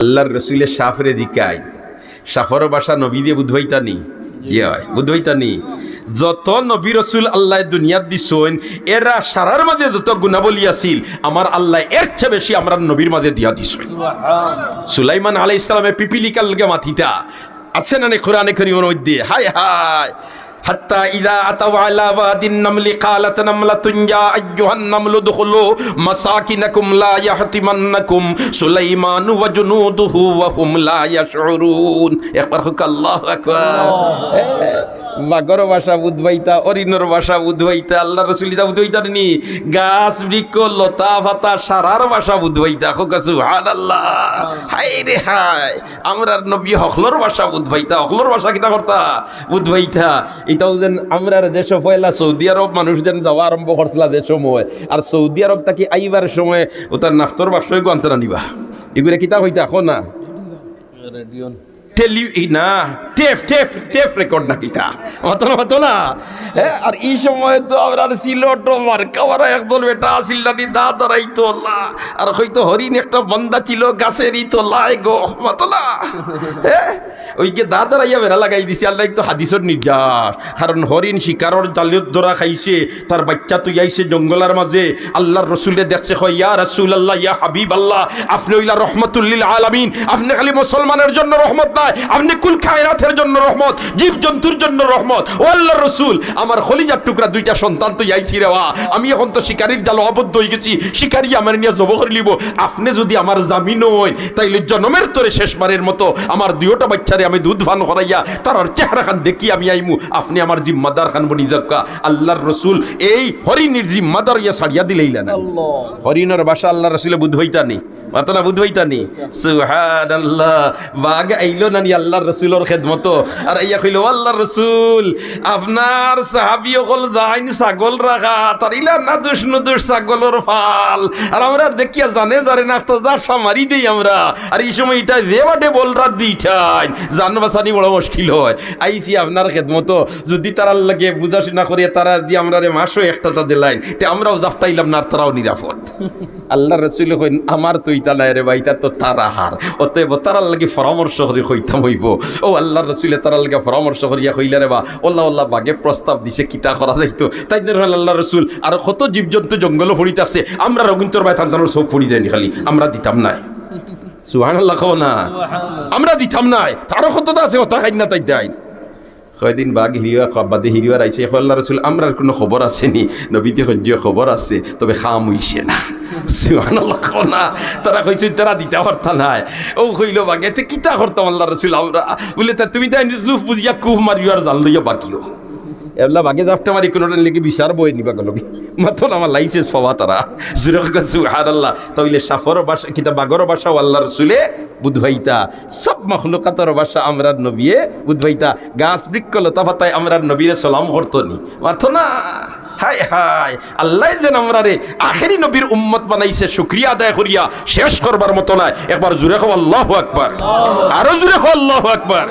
আল্লাহর রসুলের সাফরে জিকাই সাফর বাসা নবী দিয়ে বুধবাইতা নি জি হয়? বুধবাইতা নি যত নবী রসুল আল্লাহ দুনিয়াত দিছইন এরা সারার মাঝে যত গুণাবলী আছিল আমার আল্লাহ এর চেয়ে বেশি আমরা নবীর মাঝে দিয়া দিছইন সুলাইমান আলাই ইসলামে পিপিলিকার লগে মাথিতা। আছে না নে কোরআনে করিমের মধ্যে? হায় হায়! হাত্তা ইদা আতাও আলা ওয়াদিন নামলি কালাত নামলাতুন ইয়া আইয়ুহান নামলু দুখুলু মাসাকিনাকুম লা ইয়াহতিমান্নাকুম সুলাইমান ওয়া জুনুদুহু ওয়া হুম লা ইয়াশউরুন একবার হুক আল্লাহু আকবার মাগর ভাষা উদ্বাইতা অরিনর ভাষা উদ্বাইতা আল্লাহ রসুলিতা উদ্বাইতা নি। গাছ বৃক্ষ লতা ফাতা সারার ভাষা উদ্বাইতা হোক সুহান আল্লাহ হাই রে হাই আমরার নবী হকলর ভাষা উদ্বাইতা হকলর ভাষা কিতা করতা? উদ্বাইতা এটাও যেন আমরার দেশ পয়লা সৌদি আরব মানুষ যেন যাওয়া আরম্ভ করছিল যে সময় আর সৌদি আরব তাকে আইবার সময় ও তার নাফতর বাসয় গন্তরা নিবা এগুলো কিতা হইতা এখন না। টেলি না টেপ টেপ টেপ রেকর্ড না কিতা অত না অত না। আর এই সময় তো আমরা সিলট মার্কাওয়ারা একজন বেটা আসিল না নি, দা দাঁড়াই তো আর হয়তো হরিণ একটা বন্দা ছিল, গাছেরই তো লাই গো মাতলা হ্যাঁ ওইকে দা দাঁড়াইয়া বেড়া লাগাই দিছে, আল্লাহ একটু হাদিসর নির্যাস। কারণ হরিণ শিকারর জালিয়ত ধরা খাইছে, তার বাচ্চা তুই আইছে জঙ্গলার মাঝে। আল্লাহর রসুলে দেখছে হয় ইয়া রসুল আল্লাহ ইয়া হাবিব আল্লাহ আপনি ওইলা রহমতুল্লিল আলামিন। আপনি খালি মুসলমানের জন্য রহমত নাই, আপনি কুল খায়রাতের জন্য রহমত জীব জন্তুর জন্য রহমত। ও আল্লাহ রসুল, আমার খলিজার টুকরা দুইটা সন্তান তো আইছি রে ওয়া। আমি এখন তো শিকারির জাল অবদ্ধ হয়ে গেছি, শিকারি আমার নিয়ে জব করে লিব আপনি যদি আমার জামিন হই, তাইলে জনমের তরে শেষবারের মতো আমার দুইটা বাচ্চারে আমি দুধ ভান হরাইয়া তার চেহারা খান দেখি আমি আইমু। আপনি আমার জিম্মাদার খান বনি যাক্কা আল্লাহর রসুল এই হরিণীর জিম্মাদার ইয়া সারিয়া দিলেই না হরিণের বাসা আল্লাহ রসুলে বুধ হইতা নি মাতনা বুধ হইতা নি সুহান আল্লাহ বাঘ আইলো না নি আল্লাহর রসুলের খেদমত? আর ইয়া কইল আল্লাহর রসুল আপনার সাহাবি অকল যাইন ছাগল রাখা তার ইলা না দুষ নুদুষ ছাগলের ফাল। আর আমরা দেখিয়া জানে জানে না তো যা সামারি দেই আমরা। আর এই সময় এটা যে বাটে বলরাত দিঠাই জান বাঁচানি বড় মুশকিল হয়। আইসি আপনার খেদমত। যদি তারা লাগে বুঝাশোনা করিয়া তারা দিয়ে আমরা মাসও একটা তা দিলাইন, তে আমরাও জাফটাইলাম না তারাও নিরাপদ। আল্লাহ রসুল কইন, আমার তো ইতা নাই রে ভাই তো তারা হার। অতএব তারার লাগে পরামর্শ করে কইতাম হইব। ও আল্লাহ রসুলে তারার লাগে পরামর্শ করিয়া কইলে রে বা, ওল্লাহ ওল্লা বাগে প্রস্তাব দিছে, কিতা করা যাইতো। তাই আল্লাহ রসুল, আর কত জীবজন্তু জঙ্গল ফড়িতে আছে আমরা রবীন্দ্র ভাই তান্তানোর চোখ ফড়ি দেয়নি খালি, আমরা দিতাম নাই। সুহান আল্লাহ খাও না আমরা দিতাম নাই। তারও কত আছে ওটা খাই না তাই দেয়। কয়দিন বাঘ হিরিয়া বাদে হিরিয়ার আইছে আল্লাহ রসুল আমরার কোনো খবর আছে নি? নবীতে সহ্য খবর আছে তবে খাম হইছে না। আল্লাহ খাও না। তারা কইছে তারা দিতে পারতা নাই। ও কইল বাঘে তে কিতা করতাম আল্লাহ রসুল আমরা বলে তা তুমি তাই জুফ বুঝিয়া কুফ মারিয়ার জান লইয়া বাকিও এগুলা বাগে জাফটা মারি কোনো লেগে বিচার বই নিবা গেল মাথন আমার লাইসেন্স পাওয়া তারা জুরক সুহার আল্লাহ তাইলে সাফর বাসা কিতা বাগর বাসা আল্লাহ রসুলে বুধভাইতা। সব মখলুকাতর বাসা আমরার নবিয়ে বুধভাইতা। গাছ বৃক্ষ লতা পাতায় আমরার নবীরে সালাম করতনি মাথো না হাই হাই। আল্লাহ যেন আমরা রে আখেরি নবীর উম্মত বানাইছে শুক্রিয়া আদায় করিয়া শেষ করবার মতো নয় একবার জুড়ে খাও আল্লাহ আকবার আরও জুড়ে খাও আল্লাহ আকবার